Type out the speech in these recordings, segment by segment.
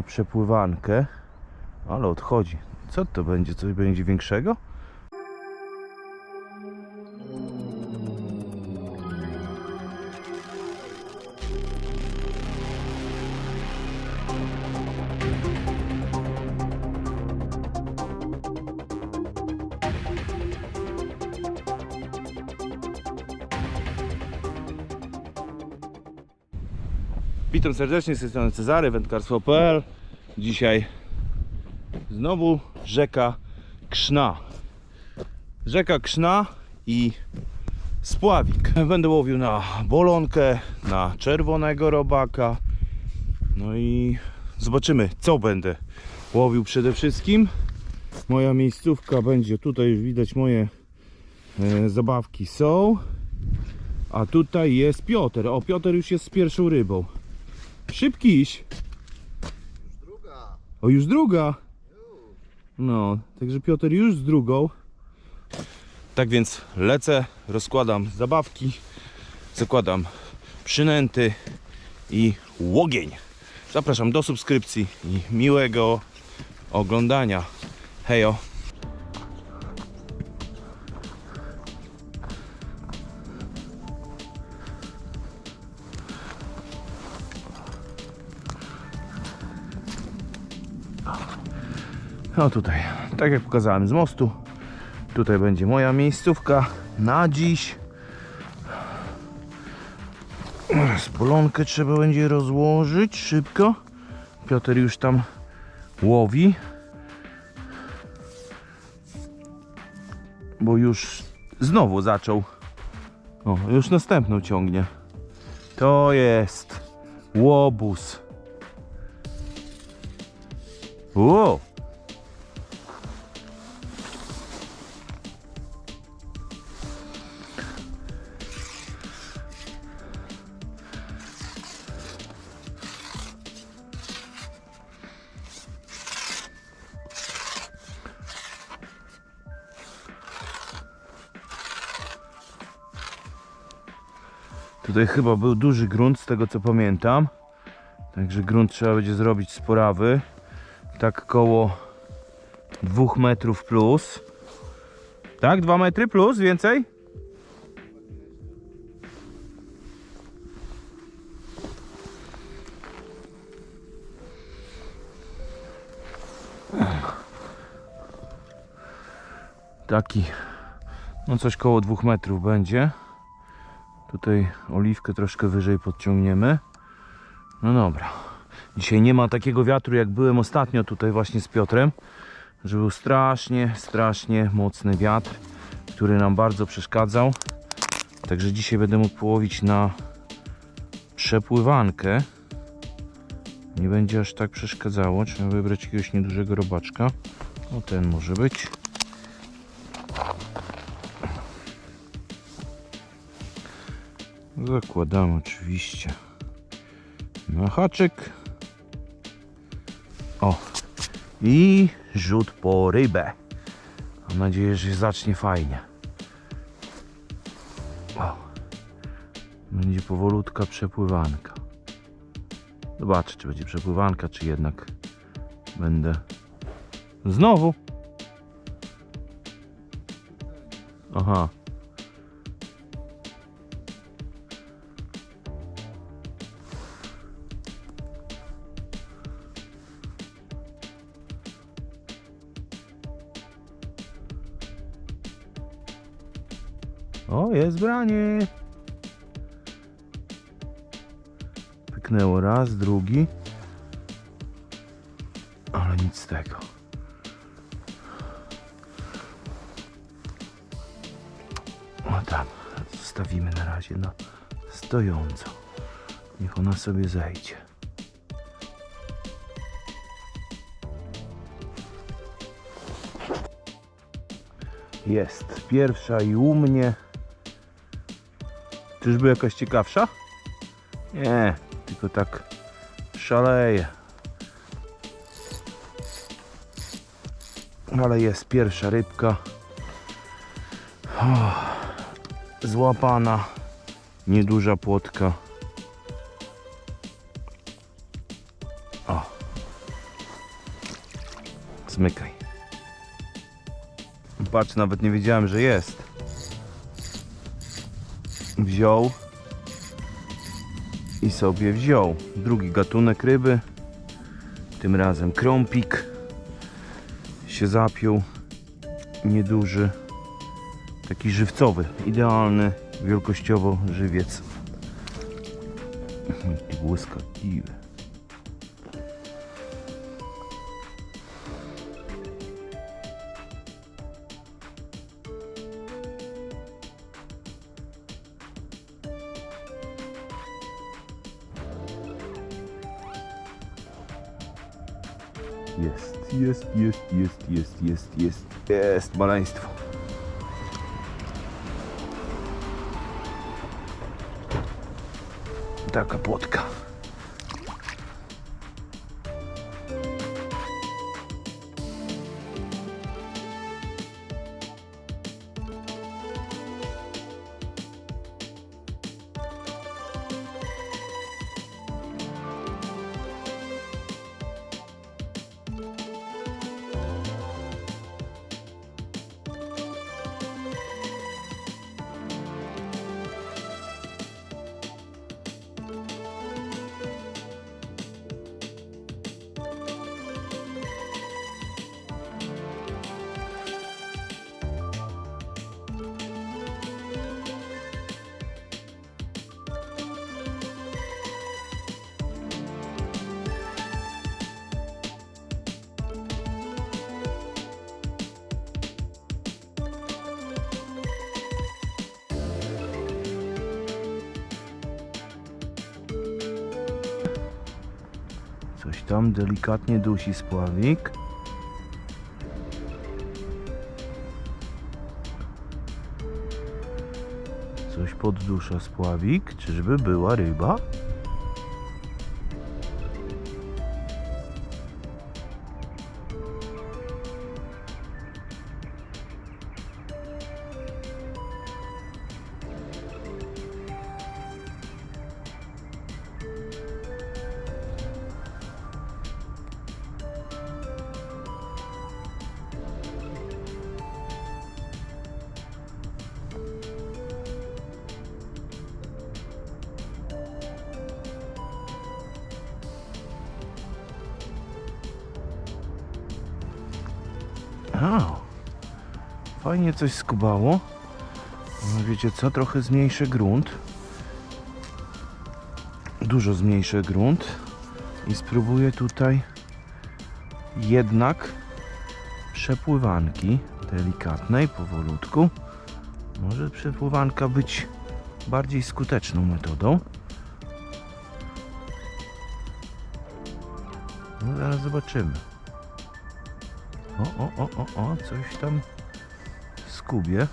na przepływankę, ale odchodzi. Co to będzie? Coś będzie większego? Witam serdecznie, z tej strony Cezary, wędkarstwo.pl Dzisiaj znowu rzeka Krzna. Rzeka Krzna i Spławik. Będę łowił na bolonkę, na czerwonego robaka. No i zobaczymy co będę łowił przede wszystkim. Moja miejscówka będzie, tutaj już widać moje e, zabawki są. A tutaj jest Piotr, o Piotr już jest z pierwszą rybą Szybkiś. Druga. O, już druga. No, także Piotr już z drugą. Tak więc lecę, rozkładam zabawki, zakładam przynęty i łogień. Zapraszam do subskrypcji i miłego oglądania. Hejo. No tutaj, tak jak pokazałem z mostu, tutaj będzie moja miejscówka na dziś. Teraz bolonkę trzeba będzie rozłożyć szybko. Piotr już tam łowi. Bo już znowu zaczął. O, już następną ciągnie. To jest łobuz. Wow. Tutaj chyba był duży grunt, z tego co pamiętam. Także grunt trzeba będzie zrobić sporawy. Tak koło 2 metrów plus. Tak, 2 metry plus, więcej? Taki, no coś koło 2 metrów będzie. Tutaj oliwkę troszkę wyżej podciągniemy. No dobra. Dzisiaj nie ma takiego wiatru jak byłem ostatnio tutaj właśnie z Piotrem. Że był strasznie, strasznie mocny wiatr, który nam bardzo przeszkadzał. Także dzisiaj będę mógł połowić na przepływankę. Nie będzie aż tak przeszkadzało. Trzeba wybrać jakiegoś niedużego robaczka. O ten może być. Zakładamy oczywiście na haczyk. O! I rzut po rybę. Mam nadzieję, że zacznie fajnie. O. Będzie powolutka przepływanka. Zobaczę, czy będzie przepływanka, czy jednak będę znowu. Aha. O, jest branie. Pyknęło raz, drugi. Ale nic z tego. O tam, zostawimy na razie na stojąco. Niech ona sobie zejdzie. Jest pierwsza i u mnie. Czyżby jakaś ciekawsza? Nie, tylko tak szaleje. Ale jest pierwsza rybka. O, złapana. Nieduża płotka. O. Zmykaj. Patrz, nawet nie wiedziałem, że jest. Wziął i sobie wziął. Drugi gatunek ryby. Tym razem krąpik się zapiął. Nieduży. Taki żywcowy. Idealny wielkościowo żywiec. Jaki błyskotliwy. Jest, jest, jest, jest, jest, jest, maleństwo. Taka płotka. Tam delikatnie dusi spławik. Coś poddusza spławik. Czyżby była ryba? A, fajnie coś skubało. No wiecie co, trochę zmniejszę grunt. Dużo zmniejszę grunt. I spróbuję tutaj jednak przepływanki delikatnej, powolutku. Może przepływanka być bardziej skuteczną metodą. No zaraz zobaczymy. O, o, o, o, o, coś tam skubie.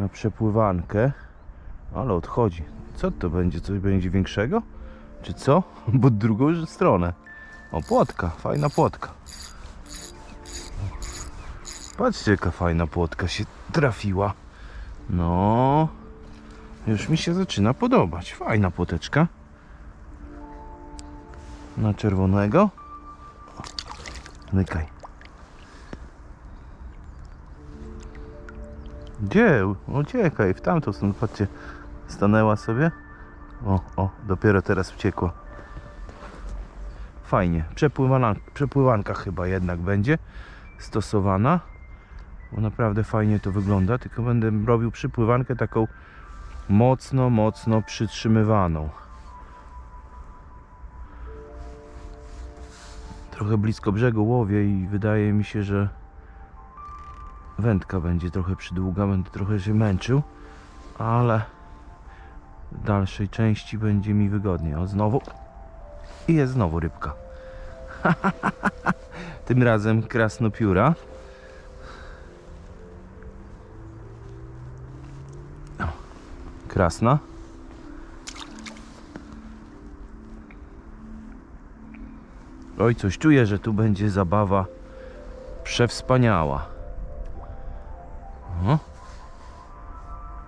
Na przepływankę, ale odchodzi. Co to będzie? Coś będzie większego? Czy co? Bo drugą stronę. O, płotka, fajna płotka. Patrzcie, jaka fajna płotka się trafiła. No, już mi się zaczyna podobać. Fajna płoteczka. Na czerwonego. Mykaj. Gdzie? Uciekaj, w tamtą stronę, patrzcie. Stanęła sobie. O, o, dopiero teraz uciekła. Fajnie. Przepływana, przepływanka chyba jednak będzie stosowana. Bo naprawdę fajnie to wygląda. Tylko będę robił przypływankę taką mocno, mocno przytrzymywaną. Trochę blisko brzegu łowię i wydaje mi się, że wędka będzie trochę przydługa, będę trochę się męczył, ale w dalszej części będzie mi wygodniej. O, znowu i jest znowu rybka. Tym razem krasnopióra. Krasna. Oj, coś czuję, że tu będzie zabawa przewspaniała.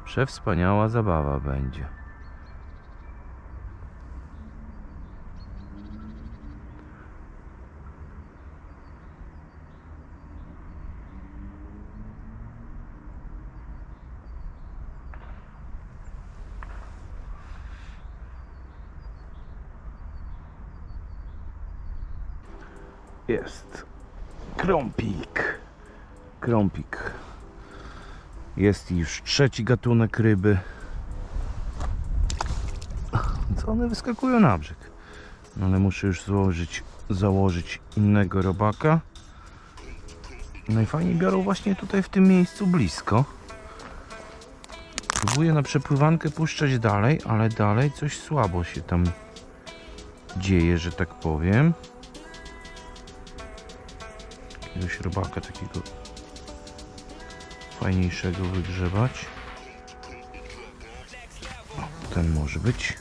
Przewspaniała zabawa będzie. Jest krąpik. Krąpik. Jest już trzeci gatunek ryby. Co one wyskakują na brzeg? No ale muszę już złożyć, założyć innego robaka. Najfajniej biorą właśnie tutaj w tym miejscu blisko. Próbuję na przepływankę puszczać dalej, ale dalej coś słabo się tam dzieje, że tak powiem. Jakiegoś robaka takiego fajniejszego wygrzebać. O, ten może być.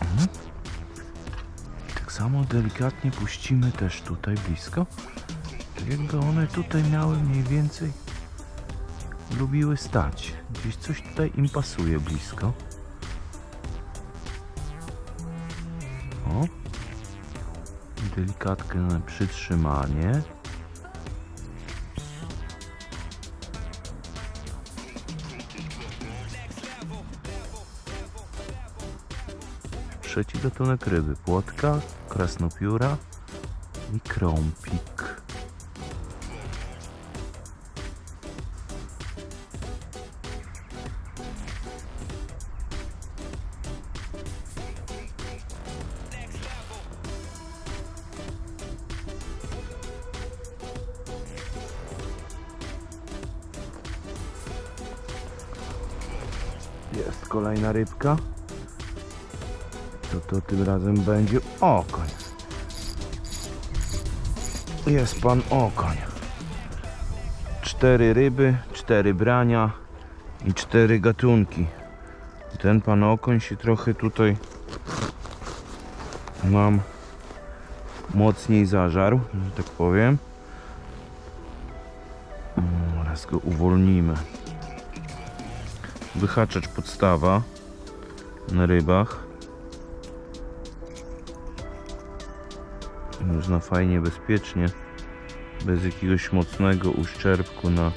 Mhm. Tak samo delikatnie puścimy też tutaj blisko. Tak jakby one tutaj miały mniej więcej lubiły stać. Gdzieś coś tutaj im pasuje blisko. O. Delikatne przytrzymanie. Trzeci gatunek ryby. Płotka, krasnopióra i krąpik. Jest kolejna rybka. Co to tym razem będzie? Okoń. Jest pan okoń. Cztery ryby, cztery brania i cztery gatunki. Ten pan okoń się trochę tutaj mam mocniej zażarł, że tak powiem. Mm, Teraz go uwolnimy wyhaczacz podstawa na rybach. Można fajnie, bezpiecznie, bez jakiegoś mocnego uszczerbku na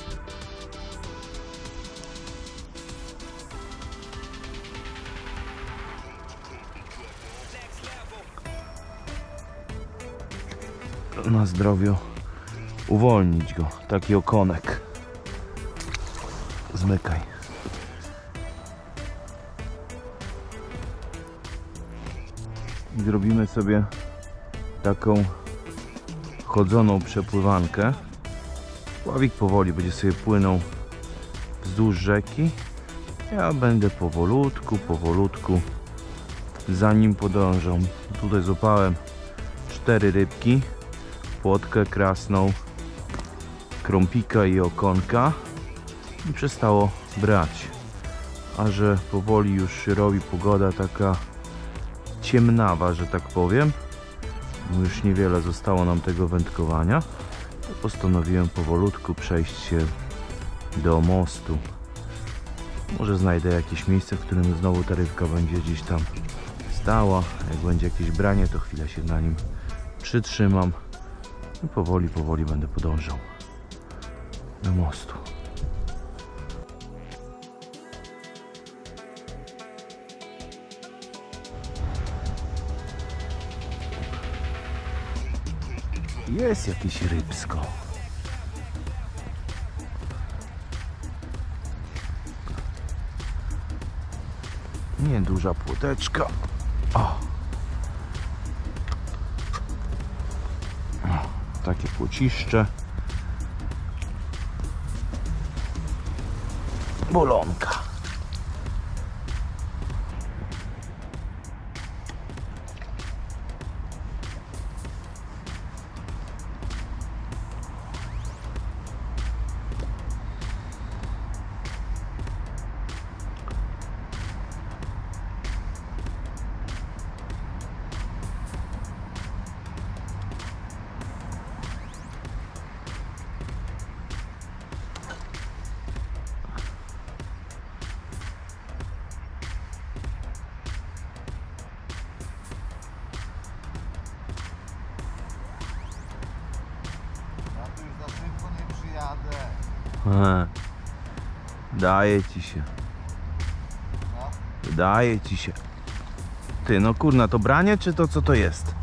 na zdrowiu uwolnić go. Taki okonek. Zmykaj. Zrobimy sobie taką chodzoną przepływankę. Pławik powoli będzie sobie płynął wzdłuż rzeki. Ja będę powolutku, powolutku za nim podążał. Tutaj złapałem cztery rybki, płotkę krasną, krąpika i okonka i przestało brać. A że powoli już się robi pogoda taka ciemnawa, że tak powiem. Już niewiele zostało nam tego wędkowania. Postanowiłem powolutku przejść się do mostu. Może znajdę jakieś miejsce, w którym znowu ta rybka będzie gdzieś tam stała. Jak będzie jakieś branie, to chwilę się na nim przytrzymam. I powoli, powoli będę podążał do mostu. Jest jakieś rybsko. Nieduża płoteczka. O. Takie płociszcze. Bolonka. Daje ci się. No, Daje ci się. Ty, no kurna, to branie czy to co to jest?